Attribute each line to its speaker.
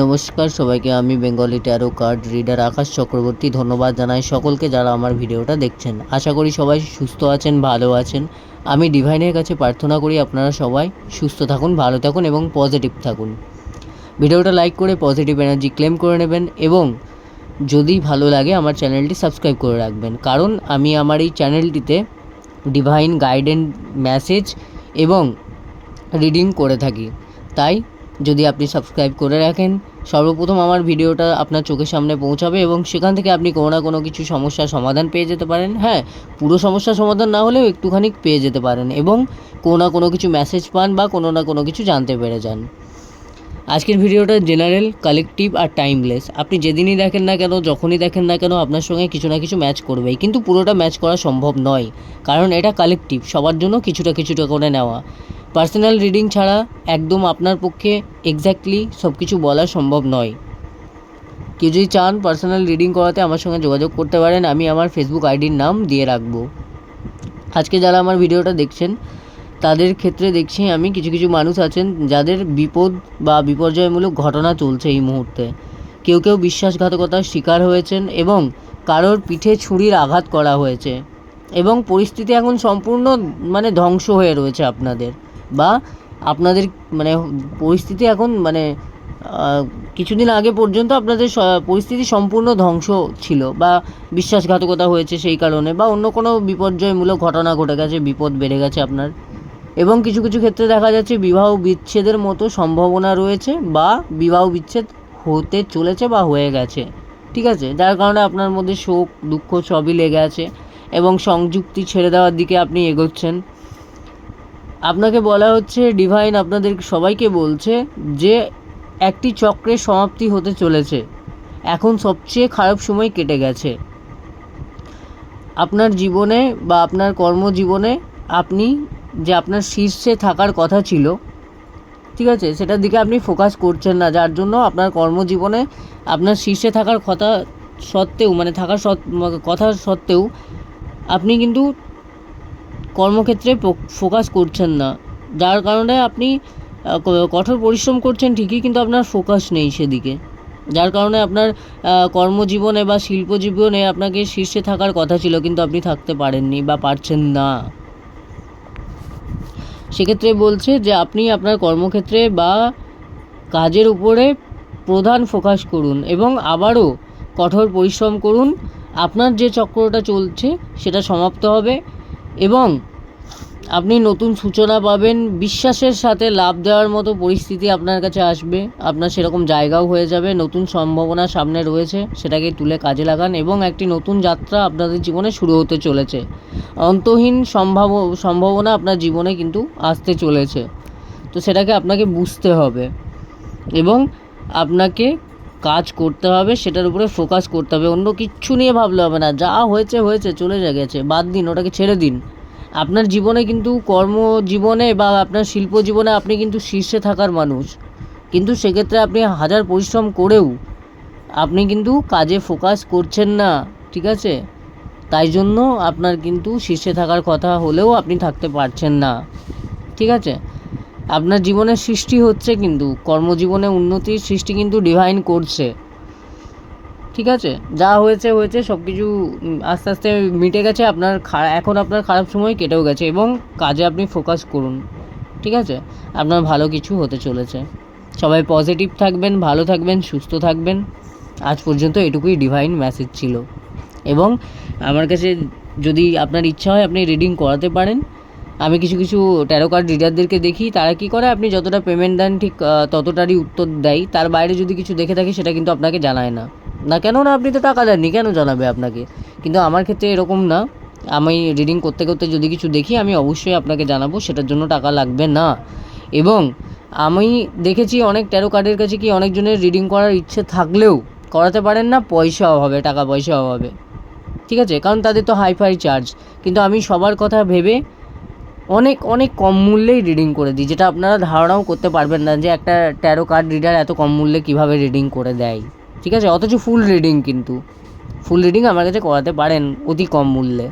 Speaker 1: নমস্কার সবাইকে, আমি Bengali tarot card reader Akash Chakraborty. ধন্যবাদ জানাই সকলকে যারা আমার ভিডিওটা দেখছেন। আশা করি সবাই সুস্থ আছেন, ভালো আছেন। আমি ডিভাইনের কাছে প্রার্থনা করি আপনারা সবাই সুস্থ থাকুন, ভালো থাকুন এবং পজিটিভ থাকুন। ভিডিওটা লাইক করে পজিটিভ এনার্জি ক্লেম করে নেবেন এবং যদি ভালো লাগে আমার চ্যানেলটি সাবস্ক্রাইব করে রাখবেন। কারণ আমি আমার এই চ্যানেলটিতে ডিভাইন গাইডেন্স মেসেজ এবং রিডিং করে থাকি। তাই যদি আপনি সাবস্ক্রাইব করে রাখেন, সর্বপ্রথম আমার ভিডিওটা আপনার চোখের সামনে পৌঁছাবে এবং সেখান থেকে আপনি কোনো না কোনো কিছু সমস্যার সমাধান পেয়ে যেতে পারেন। হ্যাঁ পুরো সমস্যার সমাধান না হলেও একটুখানি পেয়ে যেতে পারেন এবং কোনো না কোনো কিছু মেসেজ পান বা কোনো না কোনো কিছু জানতে পেরে যান। আজকের ভিডিওটা জেনারেল, কালেকটিভ আর টাইমলেস। আপনি যেদিনই দেখেন না কেন, যখনই দেখেন না কেন, আপনার সঙ্গে কিছু না কিছু ম্যাচ করবেই। কিন্তু পুরোটা ম্যাচ করা সম্ভব নয়, কারণ এটা কালেকটিভ, সবার জন্য কিছুটা কিছুটা করে নেওয়া। পার্সোনাল রিডিং ছাড়া একদম আপনার পক্ষে এক্স্যাক্টলি সব কিছু বলা সম্ভব নয়। কেউ যদি চান পার্সোনাল রিডিং করাতে আমার সঙ্গে যোগাযোগ করতে পারেন, আমি আমার ফেসবুক আইডির নাম দিয়ে রাখব। আজকে যারা আমার ভিডিওটা দেখছেন তাদের ক্ষেত্রে দেখছি আমি কিছু কিছু মানুষ আছেন যাদের বিপদ বা বিপর্যয়মূলক ঘটনা চলছে এই মুহূর্তে। কেউ কেউ বিশ্বাসঘাতকতার শিকার হয়েছেন এবং কারোর পিঠে ছুরির আঘাত করা হয়েছে এবং পরিস্থিতি এখন সম্পূর্ণ মানে ধ্বংস হয়ে রয়েছে আপনাদের বা আপনাদের মানে পরিস্থিতি এখন মানে কিছুদিন আগে পর্যন্ত আপনাদের পরিস্থিতি সম্পূর্ণ ধ্বংস ছিল বা বিশ্বাসঘাতকতা হয়েছে সেই কারণে বা অন্য কোনো বিপর্যয়মূলক ঘটনা ঘটে গেছে, বিপদ বেড়ে গেছে আপনার। এবং কিছু কিছু ক্ষেত্রে দেখা যাচ্ছে বিবাহ বিচ্ছেদের মতো সম্ভাবনা রয়েছে বা বিবাহ বিচ্ছেদ হতে চলেছে বা হয়ে গেছে। ঠিক আছে? যার কারণে আপনার মধ্যে শোক, দুঃখ সবই লেগে আছে এবং সংযুক্তি ছেড়ে দেওয়ার দিকে আপনি এগোচ্ছেন। আপনাকে বলা হচ্ছে, ডিভাইন আপনাদের সবাইকে বলছে যে একটি চক্রের সমাপ্তি হতে চলেছে। এখন সবচেয়ে খারাপ সময় কেটে গেছে। আপনার জীবনে বা আপনার কর্মজীবনে আপনি যে আপনার শীর্ষে থাকার কথা ছিল, ঠিক আছে? সেটার দিকে আপনি ফোকাস করছেন না, যার জন্য আপনার কর্মজীবনে আপনার শীর্ষে থাকার কথা সত্ত্বেও মানে থাকার সত- কথা সত্ত্বেও আপনি কিন্তু কর্মক্ষেত্রে ফোকাস করছেন না। যার কারণে আপনি কঠোর পরিশ্রম করছেন ঠিকই, কিন্তু আপনার ফোকাস নেই সেদিকে। যার কারণে আপনার কর্মজীবনে বা শিল্প জীবনে আপনাকে শীর্ষে থাকার কথা ছিল, কিন্তু আপনি থাকতে পারেননি বা পারছেন না। সেক্ষেত্রে বলছে যে আপনি আপনার কর্মক্ষেত্রে বা কাজের উপরে প্রধান ফোকাস করুন এবং আবারও কঠোর পরিশ্রম করুন। আপনার যে চক্রটা চলছে সেটা সমাপ্ত হবে এবং আপনি নতুন সূচনা পাবেন, বিশ্বাসের সাথে লাভ দেওয়ার মতো পরিস্থিতি আপনার কাছে আসবে, আপনার সেরকম জায়গাও হয়ে যাবে, নতুন সম্ভাবনা সামনে রয়েছে, সেটাকে তুলে কাজে লাগান এবং একটি নতুন যাত্রা আপনাদের জীবনে শুরু হতে চলেছে। অন্তহীন সম্ভাব, সম্ভাবনা আপনার জীবনে কিন্তু আসতে চলেছে। তো সেটাকে আপনাকে বুঝতে হবে এবং আপনাকে কাজ করতে হবে, সেটার উপরে ফোকাস করতে হবে। অন্য কিচ্ছু নিয়ে ভাবলে হবে না। যা হয়েছে হয়েছে, চলে গেছে, বাদ দিন, ওটাকে ছেড়ে দিন। আপনার জীবনে কিন্তু কর্মজীবনে বা আপনার শিল্প জীবনে আপনি কিন্তু শীর্ষে থাকার মানুষ। কিন্তু সেক্ষেত্রে আপনি হাজার পরিশ্রম করেও আপনি কিন্তু কাজে ফোকাস করছেন না, ঠিক আছে? তাই জন্য আপনার কিন্তু শীর্ষে থাকার কথা হলেও আপনি থাকতে পারছেন না, ঠিক আছে? আপনার জীবনে সৃষ্টি হচ্ছে কিন্তু, কর্মজীবনে উন্নতির সৃষ্টি কিন্তু ডিভাইন করছে। ঠিক আছে? যা হয়েছে হয়েছে সব কিছু আস্তে আস্তে মিটে গেছে, আপনার এখন আপনার খারাপ সময় কেটেও গেছে এবং কাজে আপনি ফোকাস করুন, ঠিক আছে? আপনার ভালো কিছু হতে চলেছে। সবাই পজিটিভ থাকবেন, ভালো থাকবেন, সুস্থ থাকবেন। আজ পর্যন্ত এটুকুই ডিভাইন মেসেজ ছিল। এবং আমার কাছে যদি আপনার ইচ্ছা হয় আপনি রিডিং করাতে পারেন। আমি কিছু কিছু ট্যারো কার্ড রিডারদেরকে দেখি, তারা কি করে? আপনি যতটা পেমেন্ট দেন ঠিক ততটারই উত্তর দেয়। তার বাইরে যদি কিছু দেখে থাকে, সেটা কিন্তু আপনাকে জানায় না। না কেন না আপনি তো টাকা দেননি, কেন জানাবে আপনাকে? কিন্তু আমার ক্ষেত্রে এরকম না। আমি রিডিং করতে করতে যদি কিছু দেখি, আমি অবশ্যই আপনাকে জানাব, সেটার জন্য টাকা লাগবে না। এবং আমি দেখেছি অনেক ট্যারো কার্ডের কাছে কি অনেকজনের রিডিং করার ইচ্ছে থাকলেও করাতে পারেন না, পয়সা অভাবে, টাকা পয়সা অভাবে। ঠিক আছে? কারণ তাদের তো হাইফাই চার্জ কিন্তু আমি সবার কথা ভেবে অনেক অনেক কম মূল্যেই রিডিং করে দিই, যেটা আপনারা ধারণাও করতে পারবেন না যে একটা ট্যারো কার্ড রিডার এত কম মূল্যে কীভাবে রিডিং করে দেয়। ঠিক আছে? অথচ ফুল রিডিং কিন্তু। ফুল রিডিং আমার কাছে করাতে পারেন অতি কম মূল্যে।